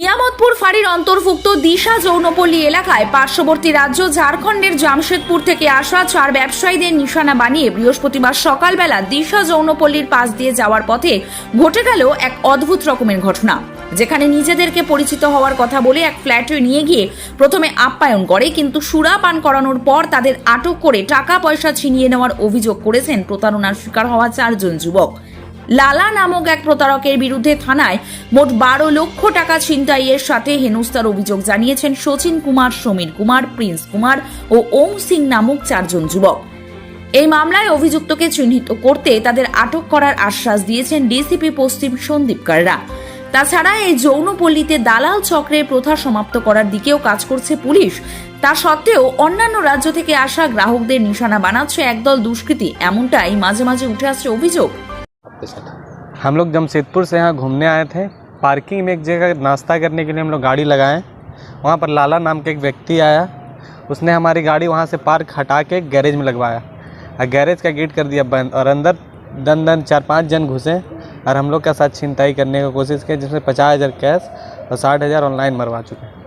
নিয়ামতপুর ফাঁড়ির অন্তর্ভুক্ত দিশা যৌনপল্লী এলাকায় পার্শ্ববর্তী রাজ্য ঝাড়খণ্ডের জামশেদপুর থেকে আসা চার ব্যবসায়ীদের নিশানা বানিয়ে বৃহস্পতিবার সকালবেলা দিশা যৌনপল্লীর পাশ দিয়ে যাওয়ার পথে ঘটে গেল এক অদ্ভুত রকমের ঘটনা। যেখানে নিজেদেরকে পরিচিত হওয়ার কথা বলে এক ফ্ল্যাটে নিয়ে গিয়ে প্রথমে আপ্যায়ন করে, কিন্তু সুরা পান করানোর পর তাদের আটক করে টাকা পয়সা ছিনিয়ে নেওয়ার অভিযোগ করেছেন প্রতারণার শিকার হওয়া চারজন যুবক। লালা নামক এক প্রতারকের বিরুদ্ধে থানায় মোট বারো লক্ষ টাকা ছিনতাইয়ের সাথে হেনস্থার অভিযোগ জানিয়েছেন সচিন কুমার, সমীর কুমার, প্রিন্স কুমার ও ওম সিং নামক চারজন যুবক। এই মামলায় অভিযুক্তকে চিহ্নিত করতে তাদের আটক করার আশ্বাস দিয়েছেন ডিসিপি পশ্চিম সন্দীপ কাররা। তাছাড়া এই যৌনপল্লীতে দালাল চক্রের প্রথা সমাপ্ত করার দিকেও কাজ করছে পুলিশ। তা সত্ত্বেও অন্যান্য রাজ্য থেকে আসা গ্রাহকদের নিশানা বানাচ্ছে একদল দুষ্কৃতী, এমনটাই মাঝে মাঝে উঠে আসছে অভিযোগ। आपके साथ। हम लोग जमशेदपुर से यहाँ घूमने आए थे। पार्किंग में एक जगह नाश्ता करने के लिए हम लोग गाड़ी लगाए। वहाँ पर लाला नाम के एक व्यक्ति आया। उसने हमारी गाड़ी वहाँ से पार्क हटा के गैरेज में लगवाया। और गैरेज का गेट कर दिया बंद और अंदर दन दन चार पाँच जन घुसे और हम लोग के साथ छिनताई करने की कोशिश की जिसमें पचास हज़ार कैश और साठ हज़ार ऑनलाइन मरवा चुके। हैं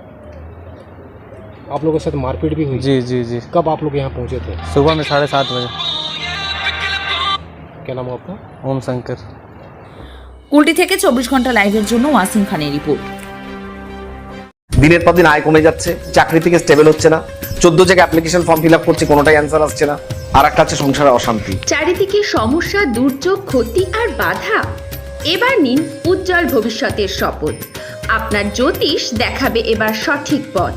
आप लोगों के साथ मारपीट भी हुई? जी जी जी। कब आप लोग यहाँ पहुँचे थे? सुबह में साढ़े सात बजे। क्या नाम है आपका ओम शंकर কুলটি থেকে চব্বিশ ঘন্টা লাইভের জন্য ওয়াসিম খানের রিপোর্ট দিনের পর দিন আয় কমে যাচ্ছে চাকরি থেকে স্টেবল হচ্ছে না চোদ্দ জায়গায় অ্যাপ্লিকেশন ফর্ম ফিল আপ করছে কোনোটাই অ্যান্সার আসছে না আর একটা হচ্ছে সংসারে অশান্তি চারিদিকে সমস্যা দুর্যোগ ক্ষতি আর বাধা এবার নিন উজ্জ্বল ভবিষ্যতের শপথ আপনার জ্যোতিষ দেখাবে এবার সঠিক পথ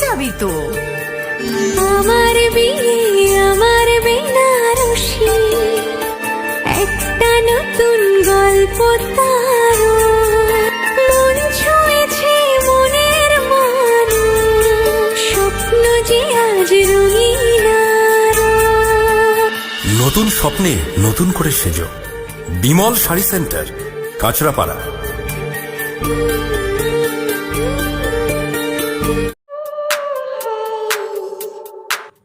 যাবি তো? আমার বিয়ে আমার বেনারসি। একটা নতুন গল্প তার। মন ছুঁয়েছে মনের স্বপ্ন যে আজ রঙিন নতুন স্বপ্নে নতুন করে সেজো। বিমল শাড়ি সেন্টার কাঁচরাপাড়া।